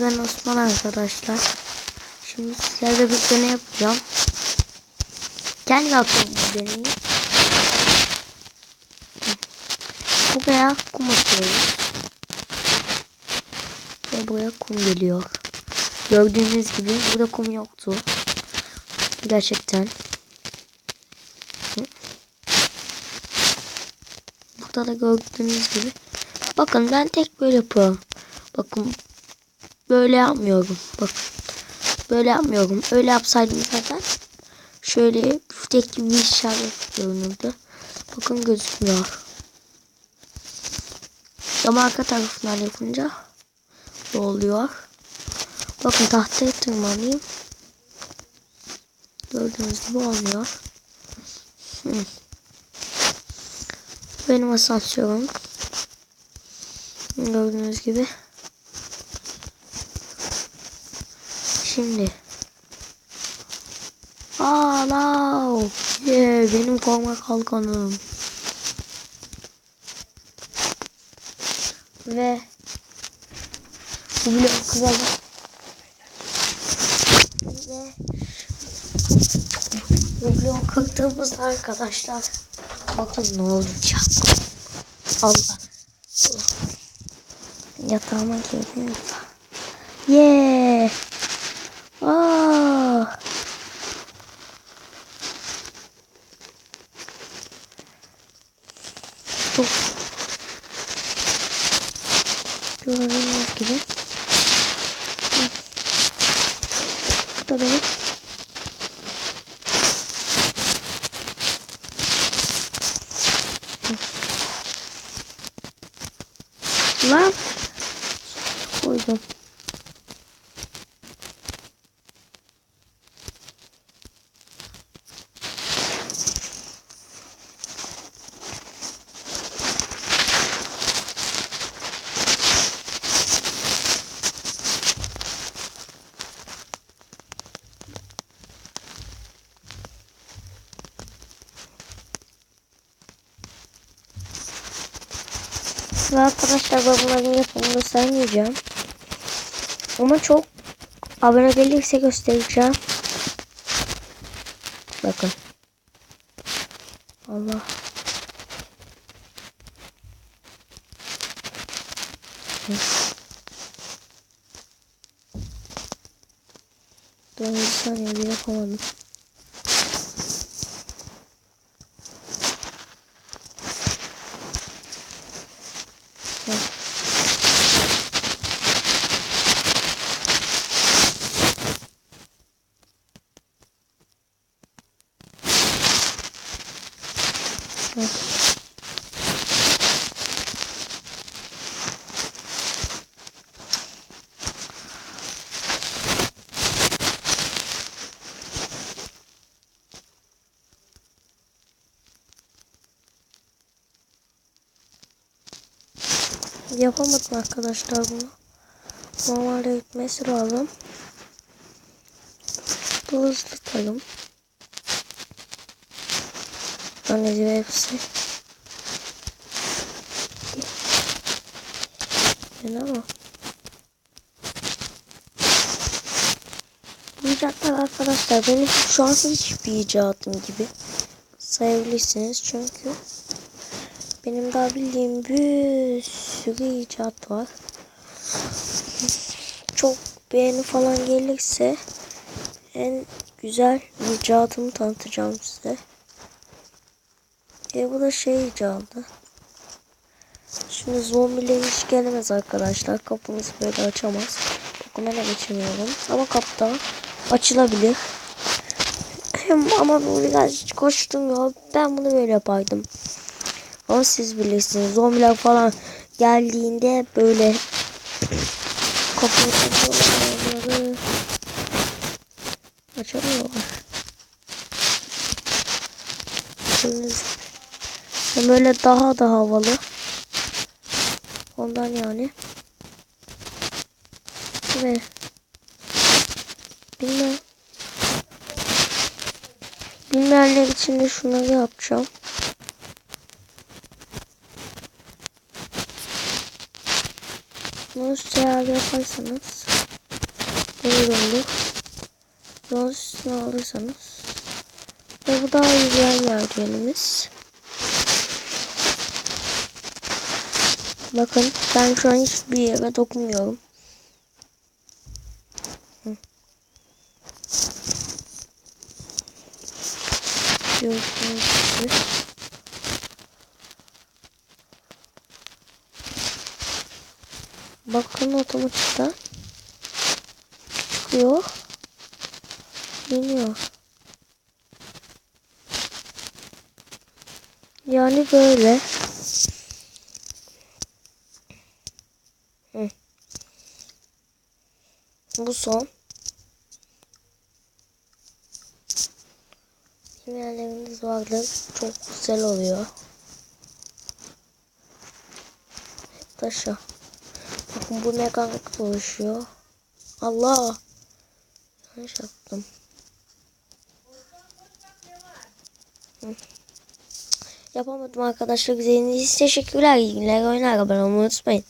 Ben Osman arkadaşlar. Şimdi sizlerle bir deney yapacağım. Kendi yaptığım bir deneyi. Buraya kum atıyoruz. Ve buraya kum geliyor. Gördüğünüz gibi burada kum yoktu. Gerçekten. Burada da gördüğünüz gibi. Bakın ben tek böyle yapıyorum. Bakın böyle yapmıyorum. Bak. Böyle yapmıyorum. Öyle yapsaydım zaten şöyle büftek gibi bir işaret görünürdü. Bakın gözükmüyor. Ama arka tarafından yapınca oluyor. Bakın tahtaya tırmanayım. Gördüğünüz gibi olmuyor. Benim asansörüm. Gördüğünüz gibi. Şimdi. Aa, yeah, benim koruma kalkanım. Ve bu blok kıralım. Ve bu blok kırdığımızda arkadaşlar bakın ne olacak. Allah. Yatağıma girdim. Yeah. Aa. Çok gördüğünüz gibi. Bu da benim. Lan koydum. Ve arkadaşlar bunların yapımını göstermeyeceğim. Ama çok abone gelirse göstereceğim. Bakın. Allah. Dur bir saniye bir yapamadım. Yapamadım arkadaşlar bunu. Normalde gitmesi lazım. Hızlı tutalım. Anneciğim hepsi. Yani ama. İcatlar arkadaşlar benim şu an hiçbir icatım gibi sayabilirsiniz çünkü benim daha bildiğim bir sürü icat var. Çok beğeni falan gelirse en güzel icadımı tanıtacağım size. E bu da şey icadı. Şimdi zombiler hiç gelemez arkadaşlar. Kapımızı böyle açamaz. Ben geçemiyorum. Ama kapta açılabilir. Ama bu biraz koştum ya. Ben bunu böyle yapardım. Ama siz bilirsiniz. Zombiler falan geldiğinde böyle kapıyı açıyorlar. Açamıyorlar. Şimdi böyle daha da havalı. Ondan yani. Ve bilmem. Bilmeyenler için de şunları yapacağım. Bunu ayarı yaparsanız demir olur. Yol üstüne alırsanız ve bu daha güzel merdivenimiz. Bakın ben şu an hiçbir yere dokunmuyorum. Gördüğünüz gibi. Bakın otomatikten çıkıyor. İniyor. Yani böyle. Bu son. Yerleriniz vardır. Çok güzel oluyor. Taşa. Bakın bu ne kadar oluşuyor. Allah. Yanlış yaptım. Yapamadım arkadaşlar. Güzeliniz teşekkürler. İyi günler. Oynar abone olmayı unutmayın.